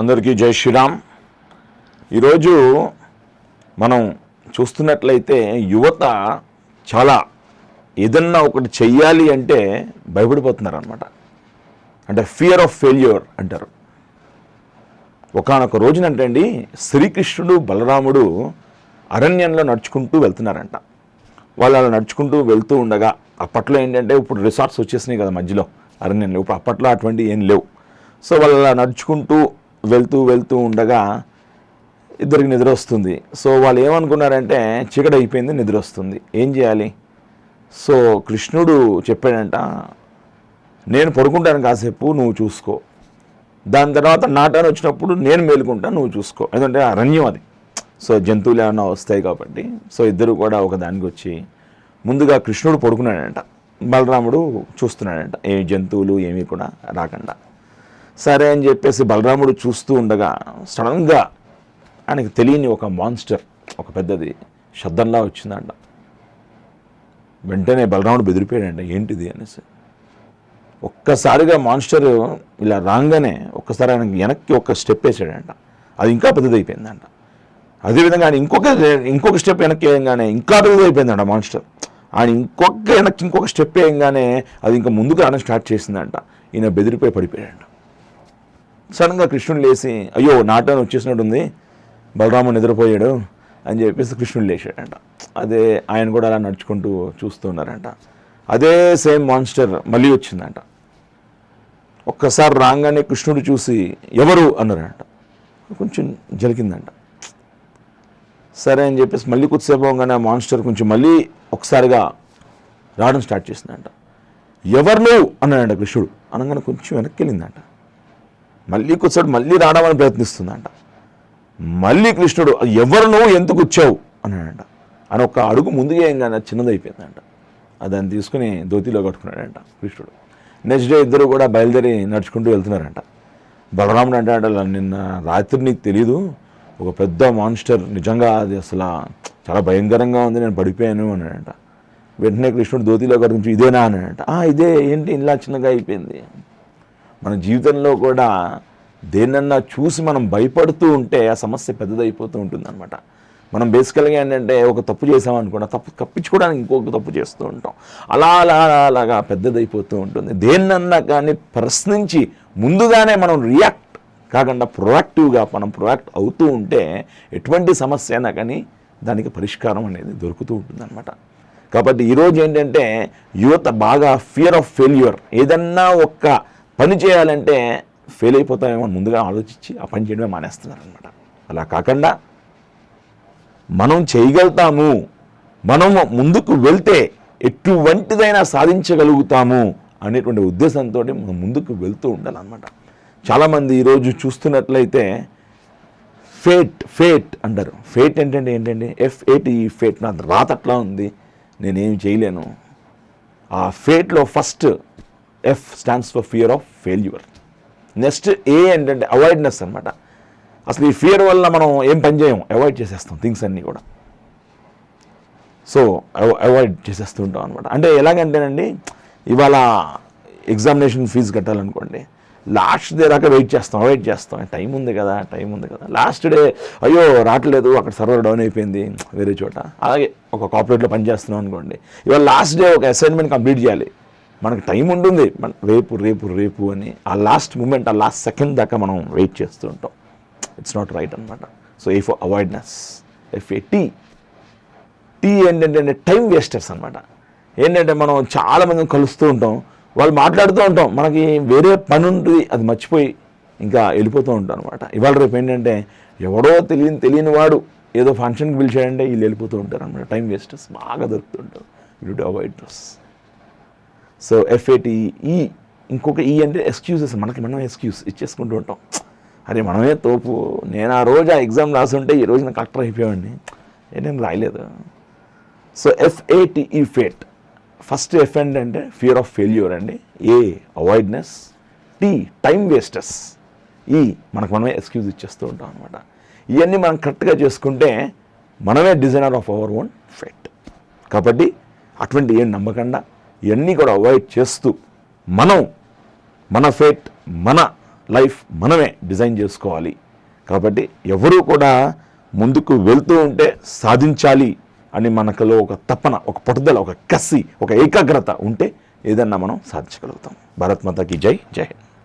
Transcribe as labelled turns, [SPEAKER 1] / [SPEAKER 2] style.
[SPEAKER 1] అందరికీ జై శ్రీరామ్. ఈరోజు మనం చూస్తున్నట్లయితే యువత చాలా ఏదన్నా ఒకటి చెయ్యాలి అంటే భయపడిపోతున్నారు అనమాట అంటే ఫియర్ ఆఫ్ ఫెయిల్యూర్ అంటారు. ఒకనొక రోజునంటే అండి శ్రీకృష్ణుడు బలరాముడు అరణ్యంలో నడుచుకుంటూ వెళ్తున్నారంట. వాళ్ళు అలా నడుచుకుంటూ వెళ్తూ ఉండగా అప్పట్లో ఏంటంటే ఇప్పుడు రిసార్ట్స్ వచ్చేసినాయి కదా మధ్యలో అరణ్యంలో. ఇప్పుడు అప్పట్లో అటువంటి ఏం లేవు. సో వాళ్ళు అలా నడుచుకుంటూ వెళ్తూ వెళ్తూ ఉండగా ఇద్దరికి నిద్ర వస్తుంది. సో వాళ్ళు ఏమనుకున్నారంటే చీకటి అయిపోయింది నిద్ర వస్తుంది. ఏం చేయాలి? సో కృష్ణుడు చెప్పాడంట నేను పడుకుంటాను కాసేపు నువ్వు చూసుకో. దాని తర్వాత నాటాన్ని వచ్చినప్పుడు నేను మేలుకుంటా నువ్వు చూసుకో. ఎందుకంటే అరణ్యం అది. సో జంతువులు ఏమైనా వస్తాయి కాబట్టి. సో ఇద్దరు కూడా ఒక దానికి వచ్చి ముందుగా కృష్ణుడు పడుకున్నాడంట. బలరాముడు చూస్తున్నాడంట ఏ జంతువులు ఏమీ కూడా రాకుండా. సరే అని చెప్పేసి బలరాముడు చూస్తూ ఉండగా సడన్గా ఆయనకి తెలియని ఒక మాన్స్టర్ ఒక పెద్దది శబ్దంలా వచ్చిందంట. వెంటనే బలరాముడు బెదిరిపోయాడంట ఏంటిది? అనేసి. ఒక్కసారిగా మాన్స్టర్ ఇలా రాగానే ఒక్కసారి ఆయన వెనక్కి ఒక స్టెప్ వేసాడంట. అది ఇంకా పెద్దదైపోయిందంట. అదేవిధంగా ఆయన ఇంకొక ఇంకొక స్టెప్ వెనక్కి వేయగానే ఇంకా పెద్దదైపోయిందంట మాన్స్టర్. ఆయన ఇంకొక వెనక్కి ఇంకొక స్టెప్ వేయగానే అది ఇంకా ముందుకు రావడం స్టార్ట్ చేసిందంట. ఈయన బెదిరిపోయి పడిపోయాడంట. సడన్గా కృష్ణుడు లేచి అయ్యో నాటని వచ్చేసినట్టుంది బలరాముడు నిద్రపోయాడు అని చెప్పేసి కృష్ణుడు లేచాడంట. అదే ఆయన కూడా అలా నడుచుకుంటూ చూస్తున్నారంట అదే సేమ్ మాన్స్టర్ మళ్ళీ వచ్చిందంట. ఒక్కసారి రాగానే కృష్ణుడు చూసి ఎవరు? అన్నారంట. కొంచెం జరిగిందంట. సరే అని చెప్పేసి మళ్ళీ కొద్దిసేపు అవగానే ఆ మాన్స్టర్ కొంచెం మళ్ళీ ఒకసారిగా రావడం స్టార్ట్ చేసిందంట. ఎవరు నువ్వు? అన్నాడంట కృష్ణుడు. అనగానే కొంచెం వెనక్కి వెళ్ళిందంట. మళ్ళీ కూర్చోడు మళ్ళీ రావడానికి ప్రయత్నిస్తుందంట. మళ్ళీ కృష్ణుడు ఎవరు నువ్వు? ఎందుకు వచ్చావు? అన్నాడంట. అని ఒక అడుగు ముందుగా ఏంగానే చిన్నదైపోయిందంట. దాన్ని తీసుకుని ధోతిలో కట్టుకున్నాడంట కృష్ణుడు. నెక్స్ట్ డే ఇద్దరు కూడా బయలుదేరి నడుచుకుంటూ వెళ్తున్నారంట. బలరాముడు అంటే నిన్న రాత్రి నీకు తెలీదు. ఒక పెద్ద మాన్స్టర్ నిజంగా అది అసలు చాలా భయంకరంగా ఉంది నేను పడిపోయాను అన్నాడంట. వెంటనే కృష్ణుడు ధోతిలో కట్టుకుని ఇదేనా? అన్నాడంట. ఇదే ఏంటి? ఇలా చిన్నగా అయిపోయింది. మన జీవితంలో కూడా దేన్నన్నా చూసి మనం భయపడుతూ ఉంటే ఆ సమస్య పెద్దదైపోతూ ఉంటుంది అనమాట మనం బేసికల్గా ఏంటంటే ఒక తప్పు చేసామనుకోండి తప్పు తప్పించుకోవడానికి ఇంకొక తప్పు చేస్తూ ఉంటాం. అలా అలా అలా అలాగా పెద్దదైపోతూ ఉంటుంది. దేన్నన్నా కానీ ప్రశ్నించి ముందుగానే మనం రియాక్ట్ కాకుండా ప్రొయాక్టివ్గా మనం ప్రొయాక్ట్ అవుతూ ఉంటే ఎటువంటి సమస్య అయినా కానీ దానికి పరిష్కారం అనేది దొరుకుతూ ఉంటుంది కాబట్టి ఈరోజు ఏంటంటే యువత బాగా ఫియర్ ఆఫ్ ఫెయిల్యూర్ ఏదన్నా ఒక్క పని చేయాలంటే ఫెయిల్ అయిపోతామేమో అని ముందుగా ఆలోచించి ఆ పని చేయడమే మానేస్తున్నారు అనమాట అలా కాకుండా మనం చేయగలుగుతాము మనం ముందుకు వెళ్తే ఎటువంటిదైనా సాధించగలుగుతాము అనేటువంటి ఉద్దేశంతో మనం ముందుకు వెళ్తూ ఉండాలన్నమాట. చాలామంది ఈరోజు చూస్తున్నట్లయితే ఫేట్ ఫేట్ అంటారు. ఫేట్ ఏంటంటే ఏంటంటే ఎఫ్ఏటి ఈ ఫేట్ నా రాత అట్లా ఉంది నేనేం చేయలేను. ఆ ఫేట్లో first F stands for fear of failure next A ఏంటంటే అవాయిడ్నెస్ అనమాట అసలు ఈ ఫియర్ వల్ల మనం ఏం పని చేయం అవాయిడ్ చేసేస్తాం థింగ్స్ అన్నీ కూడా. సో అవాయిడ్ చేసేస్తుంటాం అనమాట అంటే ఎలాగంటేనండి ఇవాళ ఎగ్జామినేషన్ ఫీజు కట్టాలనుకోండి లాస్ట్ డే దాకా వెయిట్ చేస్తాం వెయిట్ చేస్తాం. టైం ఉంది కదా టైం ఉంది కదా. లాస్ట్ డే అయ్యో రావట్లేదు అక్కడ సర్వర్ డౌన్ అయిపోయింది వేరే చోట. అలాగే ఒక కార్పొరేట్లో పనిచేస్తున్నాం అనుకోండి ఇవాళ లాస్ట్ డే ఒక అసైన్మెంట్ కంప్లీట్ చేయాలి. మనకు టైం ఉంటుంది. మన రేపు రేపు రేపు అని ఆ లాస్ట్ మూమెంట్ ఆ లాస్ట్ సెకండ్ దాకా మనం వెయిట్ చేస్తూ ఉంటాం. ఇట్స్ నాట్ రైట్ అనమాట so A for avoidness F A T T ఏంటంటే టైం వేస్టర్స్ అనమాట ఏంటంటే మనం చాలామంది కలుస్తూ ఉంటాం. వాళ్ళు మాట్లాడుతూ ఉంటాం. మనకి వేరే పని ఉంటుంది అది మర్చిపోయి ఇంకా వెళ్ళిపోతూ ఉంటాం అనమాట ఇవాళ రేపు ఏంటంటే ఎవడో తెలియని తెలియని వాడు ఏదో ఫంక్షన్కి పిలిచాడంటే వీళ్ళు వెళ్ళిపోతూ ఉంటారు అనమాట టైం వేస్టర్స్ బాగా దొరుకుతుంటారు. You to avoid those so FATE ఈ ఇంకొక ఈ అంటే ఎక్స్క్యూజెస్ మనకి మనం ఎక్స్క్యూజ్ ఇచ్చేసుకుంటూ ఉంటాం. అరే మనమే తోపు. నేను ఆ రోజు ఆ ఎగ్జామ్ రాసుంటే ఈ రోజు నేను కలెక్టర్ అయిపోయాడిని నేను రాయలేదు. So F A T E fate first F అంటే ఫియర్ ఆఫ్ ఫెయిల్యూర్ అండి. A avoidance T time wasters ఈ మనకు మనమే ఎక్స్క్యూజ్ ఇచ్చేస్తూ ఉంటాం అనమాట ఇవన్నీ మనం కరెక్ట్గా చేసుకుంటే మనమే designer of our own fate కాబట్టి అటువంటి ఏం నమ్మకుండా. ఇవన్నీ కూడా అవాయిడ్ చేస్తూ మనం మన ఫేట్ మన లైఫ్ మనమే డిజైన్ చేసుకోవాలి. కాబట్టి ఎవరూ కూడా ముందుకు వెళ్తూ ఉంటే సాధించాలి అని మనకులో ఒక తపన ఒక పట్టుదల ఒక కసి ఒక ఏకాగ్రత ఉంటే ఏదన్నా మనం సాధించగలుగుతాం. భారత్ మాతకి జై జై హింద్.